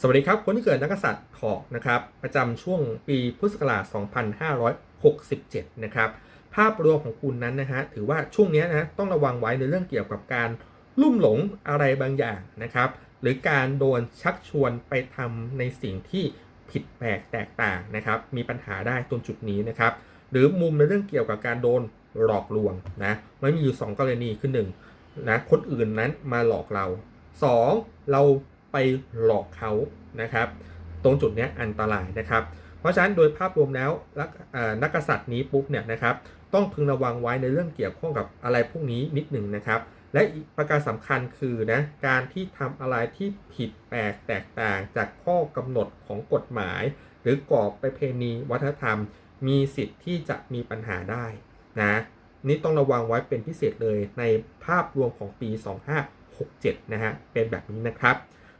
สวัสดีครับ คนที่เกิดนักษัตริย์ถอกนะครับ ประจำช่วงปีพุทธศักราช 2567 นะครับ ภาพรวมของคุณนั้นนะฮะ ถือว่าช่วงนี้นะต้องระวังไว้ในเรื่องเกี่ยวกับการลุ่มหลงอะไรบางอย่างนะครับ หรือการโดนชักชวนไปทำในสิ่งที่ผิดแปลกแตกต่างนะครับ มีปัญหาได้ตรงจุดนี้นะครับ หรือมุมในเรื่องเกี่ยวกับการโดนหลอกลวงนะ มันมีอยู่ 2 กรณีคือหนึ่งนะ คนอื่นนั้นมาหลอกเรา 2. เรา ไปหลอกเขานะครับ ตรงจุดนี้อันตรายนะครับ เพราะฉะนั้นโดยภาพรวมแล้วลนักกษัตริย์นี้ปุ๊บเนี่ยนะครับ ต้องพึงระวังไว้ในเรื่องเกี่ยวข้องกับอะไรพวกนี้นิดหนึ่งนะครับ และอีกประการสำคัญคือนะการที่ทำอะไรที่ผิดแปลกแตกต่างจากข้อกำหนดของกฎหมาย หรือกรอบประเพณีวัฒนธรรม มีสิทธิ์ที่จะมีปัญหาได้นะนี่ต้องระวังไว้เป็นพิเศษเลยในภาพรวมของปี 2567 นะฮะ เป็นแบบนี้นะครับ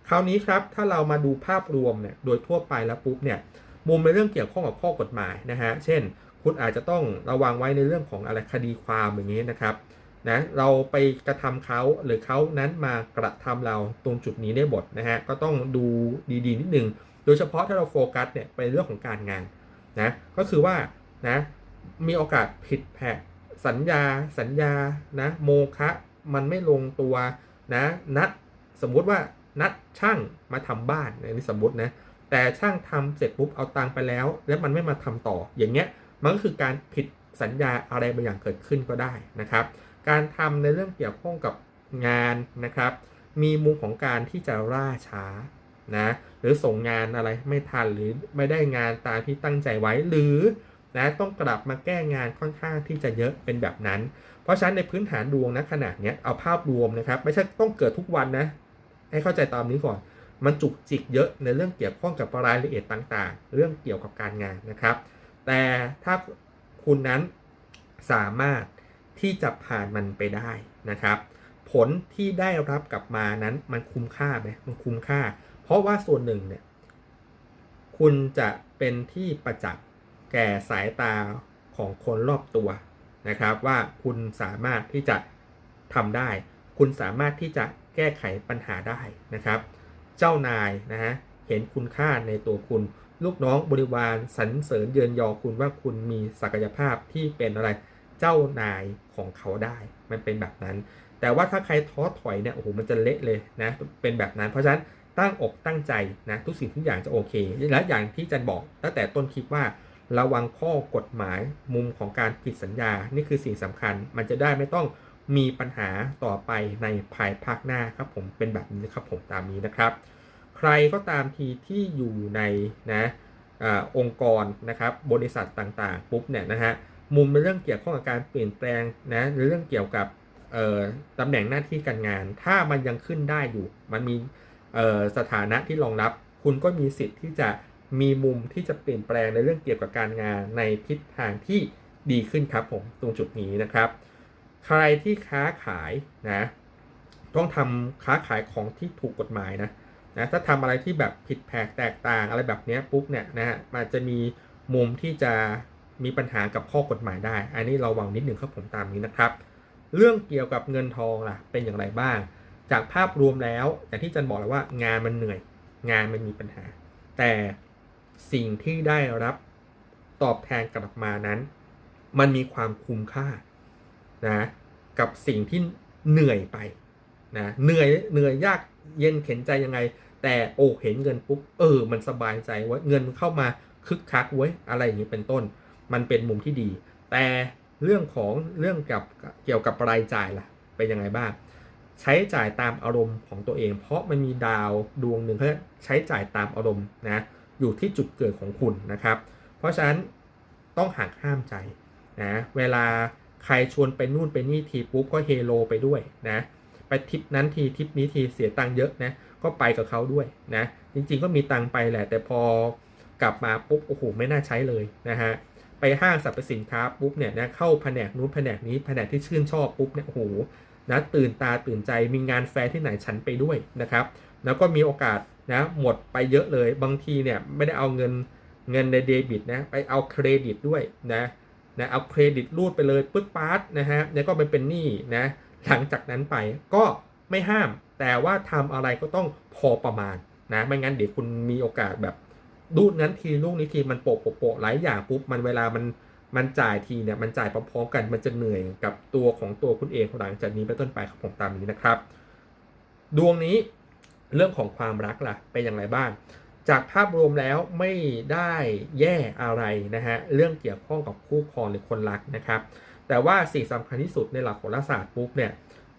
คราวนี้ครับถ้าเรามาดูภาพรวมเนี่ยโดยทั่วไปแล้วปุ๊บเนี่ยมุมในเรื่องเกี่ยวข้องกับข้อกฎหมายนะฮะเช่น คุณอาจจะต้องระวังไว้ในเรื่องของอะไรคดีความอย่างนี้นะครับนะเราไปกระทำเขาหรือเขานั้นมากระทำเราตรงจุดนี้ได้บทนะฮะก็ต้องดูดีๆนิดนึงโดยเฉพาะถ้าเราโฟกัสเนี่ยไปเรื่องของการงานนะก็คือว่านะมีโอกาสผิดแผกสัญญาสัญญานะโมคะมันไม่ลงตัวนะนัดสมมุติว่า นัดช่างมาทำบ้านอันนี้สมมตินะแต่ช่างทำเสร็จปุ๊บเอาตังไปแล้ว แล้วมันไม่มาทำต่ออย่างเงี้ยมันก็คือการผิดสัญญาอะไรบางอย่างเกิดขึ้นก็ได้นะครับ การทำในเรื่องเกี่ยวข้องกับงานนะครับ มีมุมของการที่จะล่าช้านะหรือส่งงานอะไรไม่ทันหรือไม่ได้งานตามที่ตั้งใจไว้หรือนะต้องกลับมาแก้งานค่อนข้างที่จะเยอะเป็นแบบนั้น เพราะฉะนั้นในพื้นฐานดวงนะขนาดเนี้ยเอาภาพรวมนะครับ ไม่ใช่ต้องเกิดทุกวันนะ ให้เข้าใจตามนี้ก่อน มันจุกจิกเยอะในเรื่องเกี่ยวข้องกับรายละเอียดต่างๆ เรื่องเกี่ยวกับการงานนะครับ แต่ถ้าคุณนั้นสามารถที่จะผ่านมันไปได้นะครับ ผลที่ได้รับกลับมานั้นมันคุ้มค่าไหมมันคุ้มค่า เพราะว่าส่วนหนึ่งเนี่ยคุณจะเป็นที่ประจักษ์แก่สายตาของคนรอบตัวนะครับ ว่าคุณสามารถที่จะทำได้ คุณสามารถที่จะ แก้ไขปัญหาได้นะครับ เจ้านายนะฮะเห็นคุณค่าในตัวคุณ ลูกน้องบริวารสรรเสริญเยินยอคุณว่าคุณมีศักยภาพที่เป็นอะไรเจ้านายของเขาได้ มันเป็นแบบนั้น แต่ว่าถ้าใครท้อถอยเนี่ยโอ้โหมันจะเละเลยนะเป็นแบบนั้น เพราะฉะนั้นตั้งอกตั้งใจนะทุกสิ่งทุกอย่างจะโอเค และอย่างที่จันบอกตั้งแต่ต้นคลิปว่าระวังข้อกฎหมายมุมของการผิดสัญญา นี่คือสิ่งสำคัญ มันจะได้ไม่ต้อง มีปัญหาต่อไปในภายภาคหน้าครับผมเป็นแบบนี้ครับผมตามนี้นะครับ ใครก็ตามทีที่อยู่ในนะอองค์กรนะครับบริษัทต่างๆปุ๊บเนี่ยนะฮะมุมในเรื่องเกี่ยวข้องกับการเปลี่ยนแปลงนะหรือเรื่องเกี่ยวกับตำแหน่งหน้าที่การงาน ถ้ามันยังขึ้นได้อยู่ มันมีสถานะที่รองรับ คุณก็มีสิทธิ์ที่จะมีมุมที่จะเปลี่ยนแปลงในเรื่องเกี่ยวกับการงานในทิศทางที่ดีขึ้นครับผมตรงจุดนี้นะครับ ใครที่ค้าขายนะต้องทำค้าขายของที่ถูกกฎหมายนะนะถ้าทำอะไรที่แบบผิดแผกแตกต่างอะไรแบบนี้ปุ๊บเนี่ยนะฮะมันจะมีมุมที่จะมีปัญหากับข้อกฎหมายได้ อันนี้เราวังนิดหนึ่งครับผมตามนี้นะครับ เรื่องเกี่ยวกับเงินทองล่ะเป็นอย่างไรบ้าง จากภาพรวมแล้วอย่างที่จันบอกแล้วว่างานมันเหนื่อย งานมันมีปัญหา แต่สิ่งที่ได้รับตอบแทนกลับมานั้น มันมีความคุ้มค่า นะกับสิ่งที่เหนื่อยไปนะเหนื่อยเหนื่อยยากเย็นเข็นใจยังไง แต่โอ้เห็นเงินปุ๊บเออ มันสบายใจว่าเงินเข้ามาคึกคักเว้ยอะไรอย่างนี้เป็นต้น มันเป็นมุมที่ดี แต่เรื่องของเรื่องกับเกี่ยวกับรายจ่ายล่ะเป็นยังไงบ้าง ใช้จ่ายตามอารมณ์ของตัวเอง เพราะมันมีดาวดวงหนึ่งเขาใช้จ่ายตามอารมณ์นะอยู่ที่จุดเกิดของคุณนะครับ เพราะฉะนั้นต้องหักห้ามใจนะเวลา ใครชวนไปนู่นไปนี่ทีปุ๊บก็เฮโลไปด้วยนะไปทริปนั้นทีทริปนี้ทีเสียตังค์เยอะนะก็ไปกับเขาด้วยนะจริงๆก็มีตังค์ไปแหละ แต่พอกลับมาปุ๊บโอ้โหไม่น่าใช้เลยนะฮะไปห้างสรรพสินค้าปุ๊บเนี่ยนะเข้าแผนกนู้นแผนกนี้แผนกที่ชื่นชอบปุ๊บเนี่ยโอ้โหนะตื่นตาตื่นใจมีงานแฟร์ที่ไหนฉันไปด้วยนะครับ แล้วก็มีโอกาสนะหมดไปเยอะเลยบางทีเนี่ยไม่ได้เอาเงินเงินในเดบิตนะไปเอาเครดิตด้วยนะ นะเอาเครดิตรูดไปเลยปึ๊ดปาร์ตนะฮะแล้วก็ไปเป็นหนี้นะหลังจากนั้นไปก็ไม่ห้าม แต่ว่าทำอะไรก็ต้องพอประมาณนะไม่งั้นเดี๋ยวคุณมีโอกาสแบบดูดนั้นทีลูกนี้ทีมันโปะโปะโปะหลายอย่างปุ๊บมันเวลามันมันจ่ายทีเนี่ยมันจ่ายพร้อมๆกันมันจะเหนื่อยกับตัวของตัวคุณเองหลังจากนี้เป็นต้นไปครับผมตามนี้นะครับ ดวงนี้เรื่องของความรักล่ะเป็นอย่างไรบ้าง จากภาพรวมแล้วไม่ได้แย่อะไรนะฮะเรื่องเกี่ยวข้องกับคู่ครองหรือคนรักนะครับ แต่ว่าสิ่งสำคัญที่สุดในหลักโหราศาสตร์ปุ๊บเนี่ย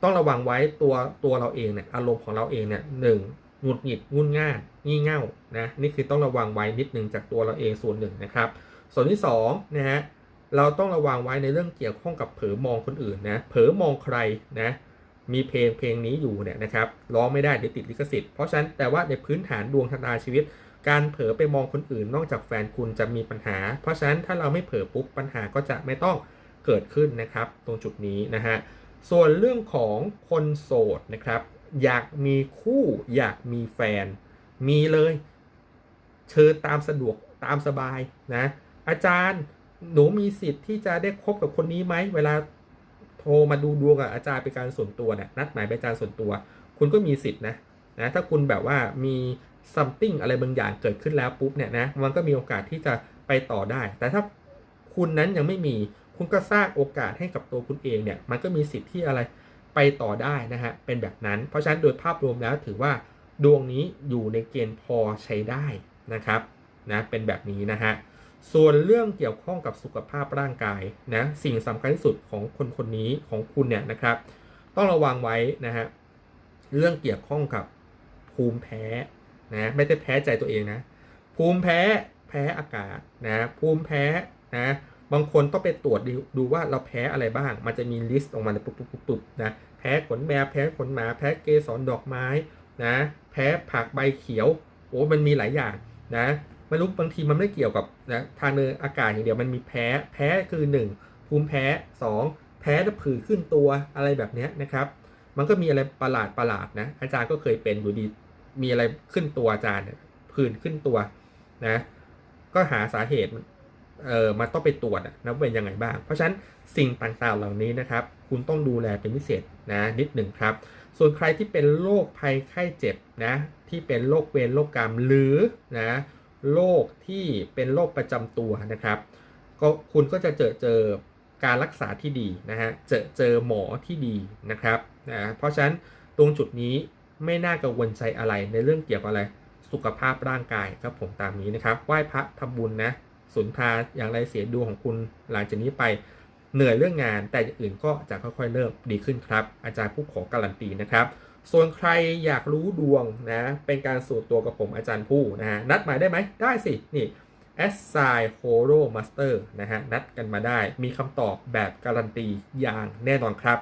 ต้องระวังไว้ตัวตัวเราเองเนี่ยอารมณ์ของเราเองเนี่ยหนึ่งหงุดหงิดงุนง่านงี่เง่านะนี่คือต้องระวังไว้นิดนึงจากตัวเราเองส่วนหนึ่งนะครับ ส่วนที่สองนะฮะเราต้องระวังไว้ในเรื่องเกี่ยวข้องกับเผลอมองคนอื่นนะเผลอมองใครนะ มีเพลงเพลงนี้อยู่เนี่ยนะครับร้องไม่ได้เดี๋ยวติดลิขสิทธิ์เพราะฉะนั้นแต่ว่าในพื้นฐานดวงชะตาชีวิต การเผลอไปมองคนอื่นนอกจากแฟนคุณจะมีปัญหา เพราะฉะนั้นถ้าเราไม่เผลอปุ๊บปัญหาก็จะไม่ต้องเกิดขึ้นนะครับ ตรงจุดนี้นะฮะส่วนเรื่องของคนโสดนะครับ อยากมีคู่อยากมีแฟน มีเลย เชิญตามสะดวกตามสบายนะอาจารย์หนูมีสิทธิ์ที่จะได้คบกับคนนี้ไหมเวลา โทรมาดูดวงกับอาจารย์เป็นการส่วนตัวเนี่ยนัดหมายเป็นการส่วนตัว คุณก็มีสิทธิ์นะนะถ้าคุณแบบว่ามี something อะไรบางอย่างเกิดขึ้นแล้วปุ๊บเนี่ยนะมันก็มีโอกาสที่จะไปต่อได้ แต่ถ้าคุณนั้นยังไม่มีคุณก็สร้างโอกาสให้กับตัวคุณเองเนี่ยมันก็มีสิทธิ์ที่อะไรไปต่อได้นะฮะเป็นแบบนั้น เพราะฉะนั้นโดยภาพรวมแล้วถือว่าดวงนี้อยู่ในเกณฑ์พอใช้ได้นะครับนะเป็นแบบนี้นะฮะ ส่วนเรื่องเกี่ยวข้องกับสุขภาพร่างกายนะสิ่งสำคัญที่สุดของคนคนนี้ของคุณเนี่ยนะครับ ต้องระวังไว้นะฮะเรื่องเกี่ยวข้องกับภูมิแพ้นะไม่ได้แพ้ใจตัวเองนะภูมิแพ้แพ้อากาศนะภูมิแพ้นะบางคนต้องไปตรวจดูดูว่าเราแพ้อะไรบ้าง มันจะมีลิสต์ออกมาปุ๊บปุ๊บปุ๊บปุ๊บนะแพ้ขนแมวแพ้ขนหมาแพ้เกสรดอกไม้นะแพ้ผักใบเขียวโอ้มันมีหลายอย่างนะ ไม่รู้บางทีมันไม่เกี่ยวกับนะทางเดินอากาศอย่างเดียวมันมีแพ้แพ้คือ 1 ภูมิแพ้ 2 แพ้แล้วผื่นขึ้นตัวอะไรแบบนี้นะครับ มันก็มีอะไรประหลาดประหลาดนะอาจารย์ก็เคยเป็นอยู่ดีมีอะไรขึ้นตัวอาจารย์ผื่นขึ้นตัวนะก็หาสาเหตุเออมาต้องไปตรวจนะว่าเป็นยังไงบ้าง เพราะฉะนั้นสิ่งต่างๆเหล่านี้นะครับ คุณต้องดูแลเป็นพิเศษนะนิดหนึ่งครับ ส่วนใครที่เป็นโรคภัยไข้เจ็บนะที่เป็นโรคเวรโรคกรรมหรือนะ โรคที่เป็นโรคประจำตัวนะครับก็คุณก็จะเจอเจอการรักษาที่ดีนะฮะเจอเจอหมอที่ดีนะครับนะเพราะฉะนั้นตรงจุดนี้ไม่น่ากังวลใจอะไรในเรื่องเกี่ยวกับอะไรสุขภาพร่างกายครับผมตามนี้นะครับไหว้พระทำบุญนะสุนทาอย่างไรเสียดวงของคุณหลังจากนี้ไปเหนื่อยเรื่องงานแต่อย่างอื่นก็จะค่อยๆเริ่มดีขึ้นครับ อาจารย์ผู้ขอการันตีนะครับ ส่วนใครอยากรู้ดวงนะ เป็นการสูตรตัวกับผมอาจารย์ผู้นะฮะ นัดหมายได้ไหม ได้สิ นี่ s s i Horo Master นะฮะ นัดกันมาได้ มีคำตอบแบบการันตีอย่างแน่นอนครับ